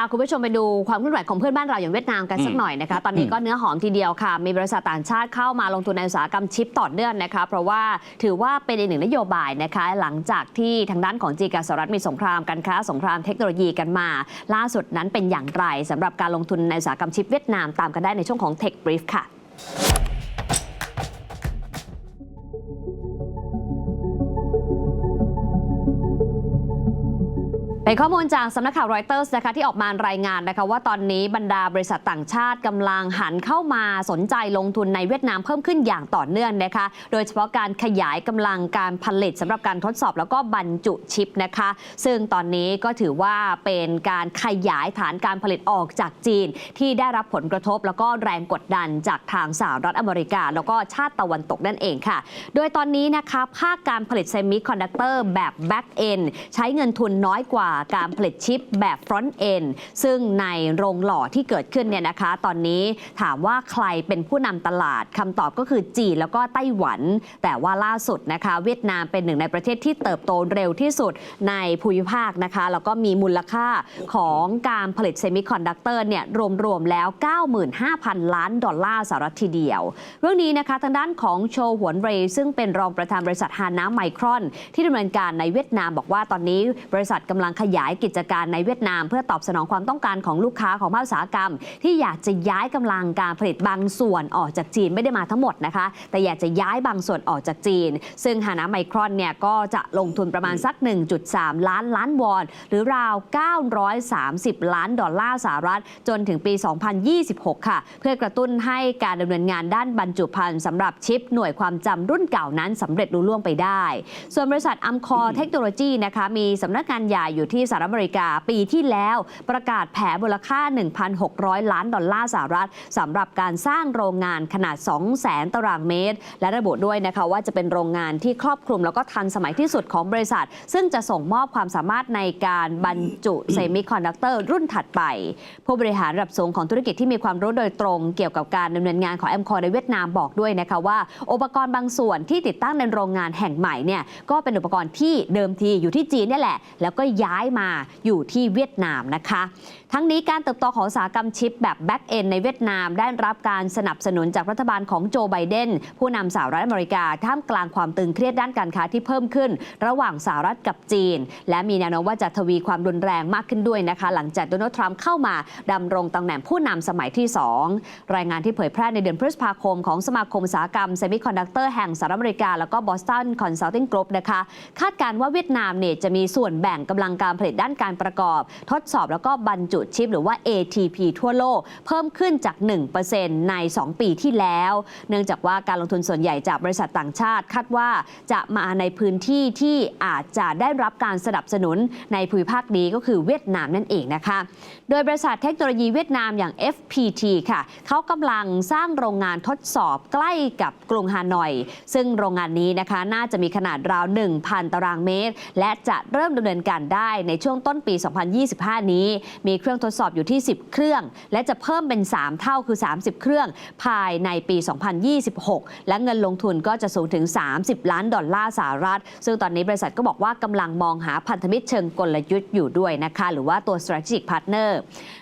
าคุณผู้ชมไปดูความเคลื่อนไหวของเพื่อนบ้านเราอย่างเวียดนามกันสักหน่อยนะคะ ตอนนี้ก็เนื้อหอมทีเดียวค่ะ มีบริษัทต่างชาติเข้ามาลงทุนในอุตสาหกรรมชิปต่อเนื่องนะคะ เพราะว่าถือว่าเป็นอีกหนึ่งนโยบายนะคะ หลังจากที่ทางด้านของจีนกับสหรัฐมีสงครามการค้าสงครามเทคโนโลยีกันมา ล่าสุดนั้นเป็นอย่างไรสำหรับการลงทุนในอุตสาหกรรมชิปเวียดนามตามกันได้ในช่วงของ Tech Brief ค่ะ เป็นข้อมูลจากสำนักข่าวรอยเตอร์สนะคะที่ออกมารายงานนะคะว่าตอนนี้บรรดาบริษัทต่างชาติกำลังหันเข้ามาสนใจลงทุนในเวียดนามเพิ่มขึ้นอย่างต่อเนื่องนะคะ โดยเฉพาะการขยายกำลังการผลิตสำหรับการทดสอบแล้วก็บรรจุชิปนะคะ ซึ่งตอนนี้ก็ถือว่าเป็นการขยายฐานการผลิตออกจากจีน ที่ได้รับผลกระทบแล้วก็แรงกดดันจากทางสหรัฐอเมริกา แล้วก็ชาติตะวันตกนั่นเองค่ะ โดยตอนนี้นะคะภาคการผลิตเซมิคอนดักเตอร์แบบแบ็กเอนใช้เงินทุนน้อยกว่าการผลิตชิปแบบฟรอนต์เอนซึ่งในโรงหล่อที่เกิดขึ้นเนี่ยนะคะ ตอนนี้ถามว่าใครเป็นผู้นำตลาดคำตอบก็คือจีนแล้วก็ไต้หวัน แต่ว่าล่าสุดนะคะ เวียดนามเป็นหนึ่งในประเทศที่เติบโตเร็วที่สุดในภูมิภาคนะคะ แล้วก็มีมูลค่าของการผลิตเซมิคอนดักเตอร์เนี่ยรวม ๆ แล้ว 95,000 ล้านดอลลาร์สหรัฐทีเดียว เรื่องนี้นะคะทางด้านของโชหวนเรย์ซึ่งเป็นรองประธานบริษัทฮานาไมครอน ที่ดำเนินการในเวียดนามบอกว่าตอนนี้บริษัทกำลังขยายกิจการในเวียดนาม เพื่อตอบสนองความต้องการของลูกค้าของภาคอุตสาหกรรม ที่อยากจะย้ายกำลังการผลิตบางส่วนออกจากจีนไม่ได้มาทั้งหมดนะคะ แต่อยากจะย้ายบางส่วนออกจากจีน ซึ่งฮานาไมครอนเนี่ยก็จะลงทุนประมาณสัก 1.3 ล้านล้านวอน หรือราว 930 ล้านดอลลาร์สหรัฐ จนถึงปี 2026 ค่ะ เพื่อกระตุ้นให้การดำเนินงานด้านบรรจุภัณฑ์สำหรับชิปหน่วยความจำรุ่นเก่านั้นสำเร็จลุล่วงไปได้ ส่วนบริษัทอัมคอเทคโนโลยีนะคะมีสำนักงานใหญ่อยู่ที่ที่สหรัฐอเมริกาปีที่แล้วประกาศแผนมูลค่า 1,600 ล้านดอลลาร์สหรัฐสำหรับการสร้างโรงงานขนาด 200,000 ตารางเมตร และระบุด้วยนะคะว่าจะเป็นโรงงานที่ครอบคลุมแล้วก็ทันสมัยที่สุดของบริษัท ซึ่งจะส่งมอบความสามารถในการบรรจุเซมิคอนดักเตอร์รุ่นถัดไป ผู้บริหารระดับสูงของธุรกิจที่มีความรู้โดยตรงเกี่ยวกับการดำเนินงานของแอมคอในเวียดนามบอกด้วยนะคะว่า อุปกรณ์บางส่วนที่ติดตั้งในโรงงานแห่งใหม่เนี่ยก็เป็นอุปกรณ์ที่เดิมทีอยู่ที่จีนนี่แหละ แล้วก็ย้ายมาอยู่ที่เวียดนามนะคะ ทั้งนี้การเติบโตของอุตสาหกรรมชิปแบบแบ็กเอนในเวียดนาม ได้รับการสนับสนุนจากรัฐบาลของโจไบเดนผู้นำสหรัฐอเมริกาท่ามกลางความตึงเครียดด้านการค้าที่เพิ่มขึ้น ระหว่างสหรัฐกับจีน และมีแนวโน้มว่าจะทวีความรุนแรงมากขึ้นด้วยนะคะ หลังจากโดนัลด์ทรัมป์เข้ามาดำรงตำแหน่งผู้นำสมัยที่ 2 รายงานที่เผยแพร่ในเดือนพฤษภาคมของสมาคมอุตสาหกรรมเซมิคอนดักเตอร์แห่งสหรัฐอเมริกาแล้วก็บอสตันคอนซัลทิงกรุ๊ปนะคะคาดการณ์ว่าเวียดนามเนี่ยจะมีส่วนแบ่งกำลังการผลิตด้านการประกอบ ทดสอบแล้วก็บรรจุชิป หรือว่า ATP ทั่วโลก เพิ่มขึ้นจาก 1%ใน 2 ปีที่แล้ว เนื่องจากว่าการลงทุนส่วนใหญ่จากบริษัทต่างชาติคาดว่าจะมาในพื้นที่ที่อาจจะได้รับการสนับสนุนในภูมิภาคนี้ก็คือเวียดนามนั่นเองนะคะ โดยบริษัทเทคโนโลยีเวียดนามอย่าง FPT ค่ะเขากำลังสร้างโรงงานทดสอบใกล้กับกรุงฮานอย ซึ่งโรงงานนี้นะคะน่าจะมีขนาดราว 1,000 ตารางเมตร และจะเริ่มดำเนินการได้ในช่วงต้นปี 2025 นี้ มีเครื่องทดสอบอยู่ที่ 10 เครื่อง และจะเพิ่มเป็น 3 เท่าคือ 30 เครื่อง ภายในปี 2026 และเงินลงทุนก็จะสูงถึง 30 ล้านดอลลาร์สหรัฐ ซึ่งตอนนี้บริษัทก็บอกว่ากำลังมองหาพันธมิตรเชิงกลยุทธ์อยู่ด้วยนะคะ หรือว่าตัว strategic partner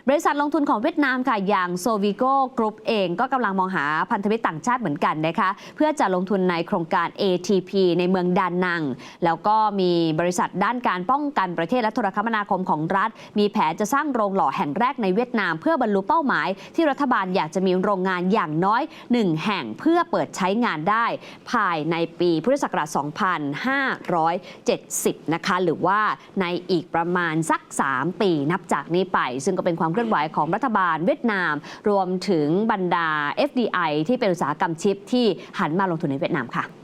บริษัทลงทุนของเวียดนามค่ะอย่าง s o v i g o Group เองก็กำลังมองหาพันธมิตรต่างชาติเหมือนกันนะคะเพื่อจะลงทุนในโครงการ ATP ในเมืองดานัง แล้วก็มีบริษัทด้านการป้องกันประเทศและโทรคมนาคมของรัฐ มีแผนจะสร้างโรงหล่อแห่งแรกในเวียดนาม เพื่อบรรลุเป้าหมาย ที่รัฐบาลอยากจะมีโรงงานอย่างน้อย 1 แห่งเพื่อเปิดใช้งานได้ ภายในปีพุทธศักราช 2570 นะคะ หรือว่าในอีกประมาณสัก 3 ปีนับจากนี้ไป ซึ่งก็เป็นความเคลื่อนไหวของรัฐบาลเวียดนาม รวมถึงบรรดา FDI ที่เป็นอุตสาหกรรมชิปที่หันมาลงทุนในเวียดนามค่ะ